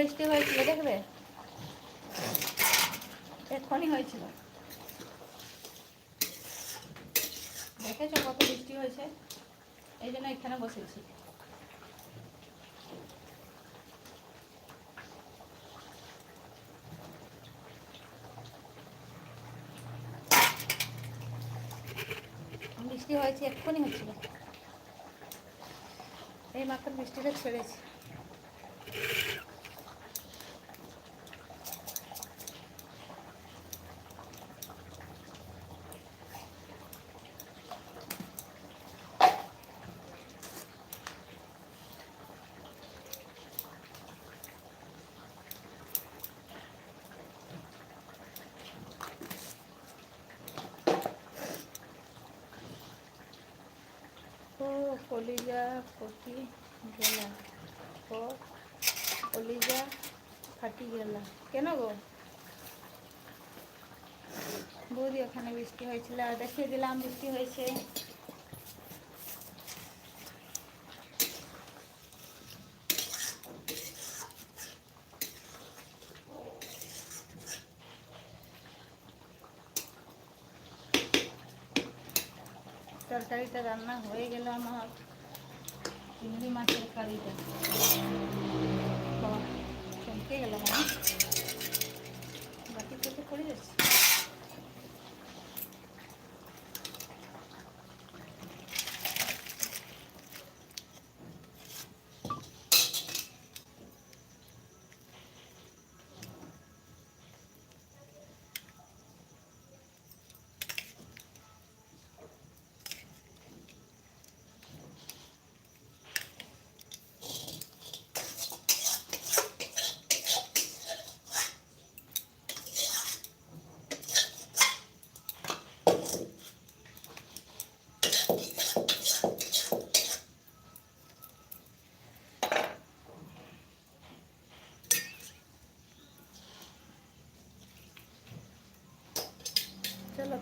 বৃষ্টি হয়েছিল, দেখবে? এক্ষুনি হয়েছিল। দেখেছ কত বৃষ্টি হয়েছে? এই জন্য এখানে বসেছি। বৃষ্টি হয়েছে, এক্ষুনি হচ্ছিল। এই মাত্র বৃষ্টিটা ছেড়েছে। কলিজা ফটি গেলা? কলিজা ফাটি গেলা। কেন গো? বৌদি, ওখানে বৃষ্টি হয়েছিল। দেখিয়ে দিলাম বৃষ্টি হয়েছে। তরকারিটা রান্না হয়ে গেল আমার। চিংড়ি মাছের কারিটা। চমকে গেল মানে বাকি থেকে পড়ে যাচ্ছে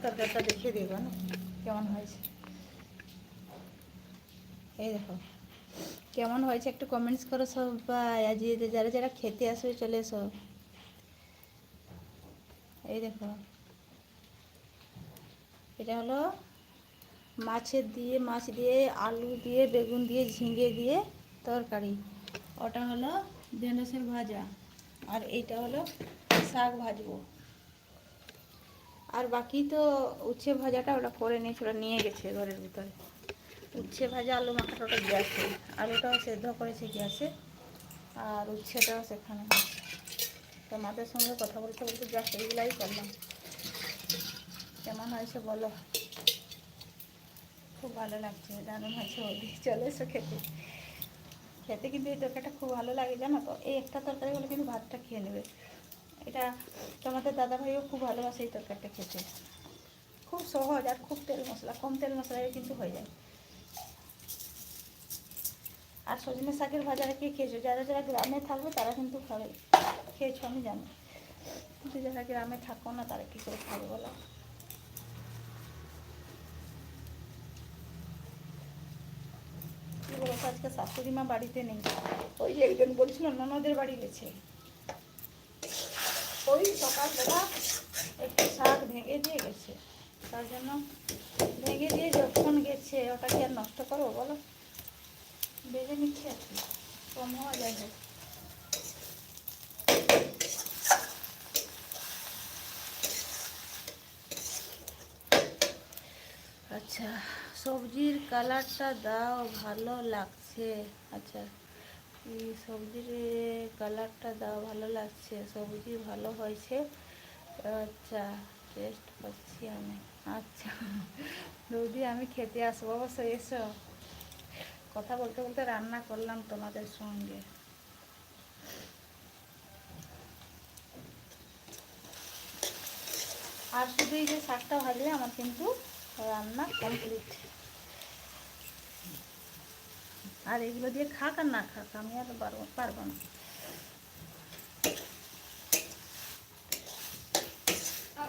তরকারিটা দেখিয়ে দিব না কেমন হয়েছে? এই দেখো। কেমন হয়েছে? একটু কমেন্টস করো সবাই আজ যে যারা যারা খেতে আসবে চলে এসো। এই দেখো। এটা হলো মাছের দিয়ে মাছ দিয়ে আলু দিয়ে বেগুন দিয়ে ঝিঙে দিয়ে তরকারি। ওটা হলো ঢেঁড়সের ভাজা। আর এইটা হলো শাক ভাজবো। আর বাকি তো উচ্ছে ভাজাটা ওটা করে নিয়েছে ওটা নিয়ে গেছে ঘরের ভিতরে। উচ্ছে ভাজা, আলু মাখাটা ওটা গ্যাসে। আলুটাও সেদ্ধ করেছে গ্যাসে, আর উচ্ছেটাও সেখানে হয়েছে। তো মাদের সঙ্গে কথা বলতে বলতে জাস্ট এইগুলাই করলাম। কেমন হয়েছে বলো? খুব ভালো লাগছে, দারুণ হয়েছে ওদি চলে এসো খেতে। খেতে কিন্তু এই তরকারিটা খুব ভালো লাগে জানো তো? এই একটা তরকারি হলে কিন্তু ভাতটা খেয়ে নেবে। এটা তোমাদের দাদা ভাইও খুব ভালোবাসে এই তরকারিটা খেতে। খুব সহজ আর খুব তেল মশলা, কম তেল মশলায় কিন্তু হয়ে যায়। আর সজনে শাকের ভাজাটা কে খেয়েছো? যারা যারা গ্রামে থাকবে তারা কিন্তু খাবে। খেয়েছো, আমি জানি। কিন্তু যারা গ্রামে থাকো না, তারা কী করে খাবে বলো? আজকে শাশুড়ি মা বাড়িতে নেই। ওই যে একজন বলছিল, ননদের বাড়ি গেছে। সকালবেলা একটু শাক ভেঙে দিয়ে গেছে। তার জন্য ভেঙে দিয়ে যখন গেছে ওটা কি আর নষ্ট করব বলো? বেজে নিচ্ছে আর কি কম হওয়া যায় আচ্ছা সবজির কালারটা দাও, ভালো লাগছে। আচ্ছা। সবজির কালারটা দাও, ভালো লাগছে। সবজি ভালো হয়েছে। আচ্ছা টেস্ট করছি আমি। আচ্ছা বৌদি আমি খেতে আসব। অবশ্যই এসো। কথা বলতে বলতে রান্না করলাম তোমাদের সঙ্গে। আর শুধু এই যে শাকটা ভাজলে আমার কিন্তু রান্না কমপ্লিট আর এগুলো দিয়ে খাক আর না খাক আমি আর পারব পারব না। আর